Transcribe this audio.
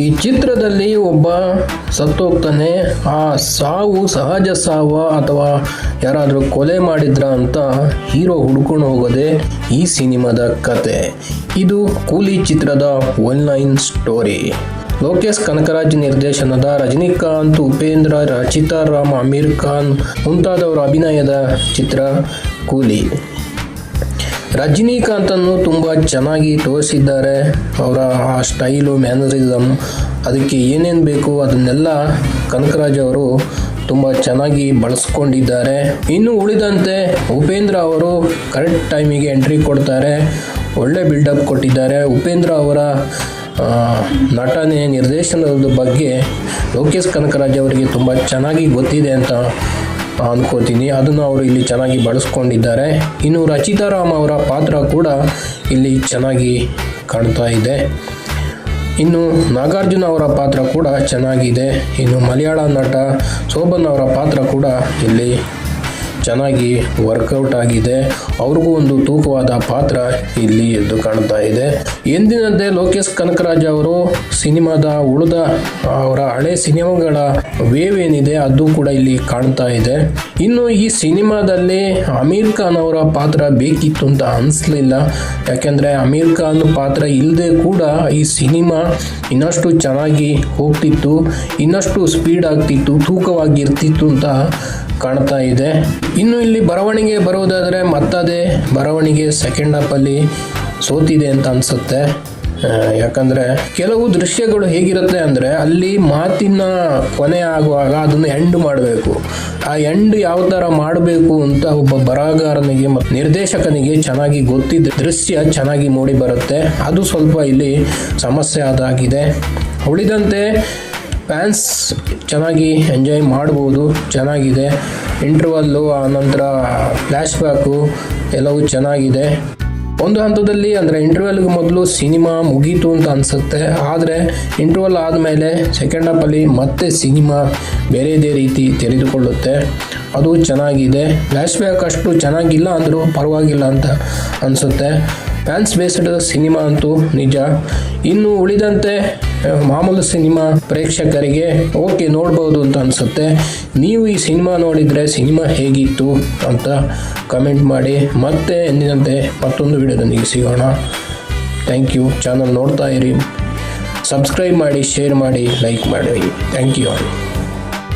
ಈ ಚಿತ್ರದಲ್ಲಿ ಒಬ್ಬ ಸತ್ತೋಗ್ತಾನೆ ಆ ಸಾವು ಸಹಜ ಸಾವ ಅಥವಾ ಯಾರಾದರೂ ಕೊಲೆ ಮಾಡಿದ್ರ ಅಂತ ಹೀರೋ ಹುಡ್ಕೊಂಡು ಹೋಗೋದೆ ಈ ಸಿನಿಮಾದ ಕತೆ. ಇದು ಕೂಲಿ ಚಿತ್ರದ one line story. Lokesh Kanagaraj ನಿರ್ದೇಶನದ ರಜನಿಕಾಂತ್, ಉಪೇಂದ್ರ, ರಚಿತಾ, ರಾಮ್ ಅಮೀರ್ ಖಾನ್ ಮುಂತಾದವರ ಅಭಿನಯದ ಚಿತ್ರ ಕೂಲಿ. ರಜನಿಕಾಂತನ್ನು ತುಂಬ ಚೆನ್ನಾಗಿ ತೋರಿಸಿದ್ದಾರೆ. ಅವರ ಆ ಸ್ಟೈಲು ಮ್ಯಾನರಿಸಮ್ ಅದಕ್ಕೆ ಏನೇನು ಬೇಕು ಅದನ್ನೆಲ್ಲ ಕನಕರಾಜ್ ಅವರು ತುಂಬ ಚೆನ್ನಾಗಿ ಬಳಸ್ಕೊಂಡಿದ್ದಾರೆ. ಇನ್ನು ಉಳಿದಂತೆ ಉಪೇಂದ್ರ ಅವರು ಕರೆಕ್ಟ್ ಟೈಮಿಗೆ ಎಂಟ್ರಿ ಕೊಡ್ತಾರೆ. ಒಳ್ಳೆ ಬಿಲ್ಡಪ್ ಕೊಟ್ಟಿದ್ದಾರೆ. ಉಪೇಂದ್ರ ಅವರ ನಟನೆ, ನಿರ್ದೇಶನದ ಬಗ್ಗೆ ಲೋಕೇಶ್ ಕನಕರಾಜ್ ಅವರಿಗೆ ತುಂಬ ಚೆನ್ನಾಗಿ ಗೊತ್ತಿದೆ ಅಂತ ಅನ್ಕೋತೀನಿ ಅದನ್ನು ಅವರು ಇಲ್ಲಿ ಚೆನ್ನಾಗಿ ಬಳಸ್ಕೊಂಡಿದ್ದಾರೆ. ಇನ್ನು ರಚಿತಾ ರಾಮ್ ಅವರ ಪಾತ್ರ ಕೂಡ ಇಲ್ಲಿ ಚೆನ್ನಾಗಿ ಕಾಣ್ತಾ ಇದೆ. ಇನ್ನು ನಾಗಾರ್ಜುನ ಅವರ ಪಾತ್ರ ಕೂಡ ಚೆನ್ನಾಗಿದೆ. ಇನ್ನು ಮಲಯಾಳ ನಟ ಶೋಭನ್ ಅವರ ಪಾತ್ರ ಕೂಡ ಇಲ್ಲಿ ಚೆನ್ನಾಗಿ ವರ್ಕೌಟ್ ಆಗಿದೆ. ಅವ್ರಿಗೂ ಒಂದು ತೂಕವಾದ ಪಾತ್ರ ಇಲ್ಲಿ ಎದ್ದು ಕಾಣ್ತಾ ಇದೆ. ಎಂದಿನಂತೆ ಲೋಕೇಶ್ ಕನಕರಾಜ್ ಅವರು ಸಿನಿಮಾದ ಉಳಿದ ಅವರ ಹಳೆ ಸಿನಿಮಾಗಳ ವೇವ್ ಏನಿದೆ ಅದು ಕೂಡ ಇಲ್ಲಿ ಕಾಣ್ತಾ ಇದೆ. ಇನ್ನು ಈ ಸಿನಿಮಾದಲ್ಲಿ ಅಮೀರ್ ಖಾನ್ ಅವರ ಪಾತ್ರ ಬೇಕಿತ್ತು ಅಂತ ಅನಿಸ್ಲಿಲ್ಲ. ಯಾಕೆಂದರೆ ಅಮೀರ್ ಖಾನ್ ಪಾತ್ರ ಇಲ್ಲದೆ ಕೂಡ ಈ ಸಿನಿಮಾ ಇನ್ನಷ್ಟು ಚೆನ್ನಾಗಿ ಹೋಗ್ತಿತ್ತು, ಇನ್ನಷ್ಟು ಸ್ಪೀಡ್ ಆಗ್ತಿತ್ತು, ತೂಕವಾಗಿರ್ತಿತ್ತು ಅಂತ ಕಾಣ್ತಾ ಇದೆ. ಇನ್ನು ಇಲ್ಲಿ ಬರವಣಿಗೆ ಬರುವುದಾದರೆ ಮತ್ತದೇ ಬರವಣಿಗೆ ಸೆಕೆಂಡ್ ಹಾಫಲ್ಲಿ ಸೋತಿದೆ ಅಂತ ಅನಿಸುತ್ತೆ. ಯಾಕಂದರೆ ಕೆಲವು ದೃಶ್ಯಗಳು ಹೇಗಿರುತ್ತೆ ಅಂದರೆ ಅಲ್ಲಿ ಮಾತಿನ ಕೊನೆ ಆಗುವಾಗ ಅದನ್ನು ಎಂಡ್ ಮಾಡಬೇಕು. ಆ ಎಂಡ್ ಯಾವ ಥರ ಮಾಡಬೇಕು ಅಂತ ಒಬ್ಬ ಬರಹಗಾರನಿಗೆ ಮತ್ತು ನಿರ್ದೇಶಕನಿಗೆ ಚೆನ್ನಾಗಿ ಗೊತ್ತಿದ್ದ ದೃಶ್ಯ ಚೆನ್ನಾಗಿ ಮೂಡಿ ಬರುತ್ತೆ ಅದು ಸ್ವಲ್ಪ ಇಲ್ಲಿ ಸಮಸ್ಯೆ ಅದಾಗಿದೆ ಉಳಿದಂತೆ ಫ್ಯಾನ್ಸ್ ಚೆನ್ನಾಗಿ ಎಂಜಾಯ್ ಮಾಡ್ಬೋದು, ಚೆನ್ನಾಗಿದೆ. ಇಂಟರ್ವಲ್ಲು ಆನಂತರ ಫ್ಲ್ಯಾಶ್ ಬ್ಯಾಕು ಎಲ್ಲವೂ ಚೆನ್ನಾಗಿದೆ. ಒಂದು ಹಂತದಲ್ಲಿ ಅಂದರೆ ಇಂಟರ್ವೆಲ್ಗೆ ಮೊದಲು ಸಿನಿಮಾ ಮುಗೀತು ಅಂತ ಅನಿಸುತ್ತೆ. ಆದರೆ ಇಂಟರ್ವಲ್ ಆದಮೇಲೆ ಸೆಕೆಂಡ್ ಹಾಫಲ್ಲಿ ಮತ್ತೆ ಸಿನಿಮಾ ಬೇರೆದೇ ರೀತಿ ತೆರೆದುಕೊಳ್ಳುತ್ತೆ. ಅದು ಚೆನ್ನಾಗಿದೆ. ಫ್ಲ್ಯಾಶ್ ಬ್ಯಾಕ್ ಅಷ್ಟು ಚೆನ್ನಾಗಿಲ್ಲ ಅಂದರೂ ಪರವಾಗಿಲ್ಲ ಅಂತ ಅನಿಸುತ್ತೆ. ಫ್ಯಾನ್ಸ್ ಬೇಸ್ಡ್ ಸಿನಿಮಾ ಅಂತೂ ನಿಜ. ಇನ್ನು ಉಳಿದಂತೆ ಮಾಮೂಲು ಸಿನಿಮಾ ಪ್ರೇಕ್ಷಕರಿಗೆ ಓಕೆ ನೋಡ್ಬೋದು ಅಂತ ಅನಿಸುತ್ತೆ. ನೀವು ಈ ಸಿನಿಮಾ ನೋಡಿದರೆ ಸಿನಿಮಾ ಹೇಗಿತ್ತು ಅಂತ ಕಮೆಂಟ್ ಮಾಡಿ. ಮತ್ತೆ ಎಂದಿನಂತೆ ಮತ್ತೊಂದು ವಿಡಿಯೋದೊಂದಿಗೆ ಸಿಗೋಣ. ಥ್ಯಾಂಕ್ ಯು ಚಾನಲ್ ನೋಡ್ತಾ ಇರಿ. ಸಬ್ಸ್ಕ್ರೈಬ್ ಮಾಡಿ ಶೇರ್ ಮಾಡಿ ಲೈಕ್ ಮಾಡಿ. Thank you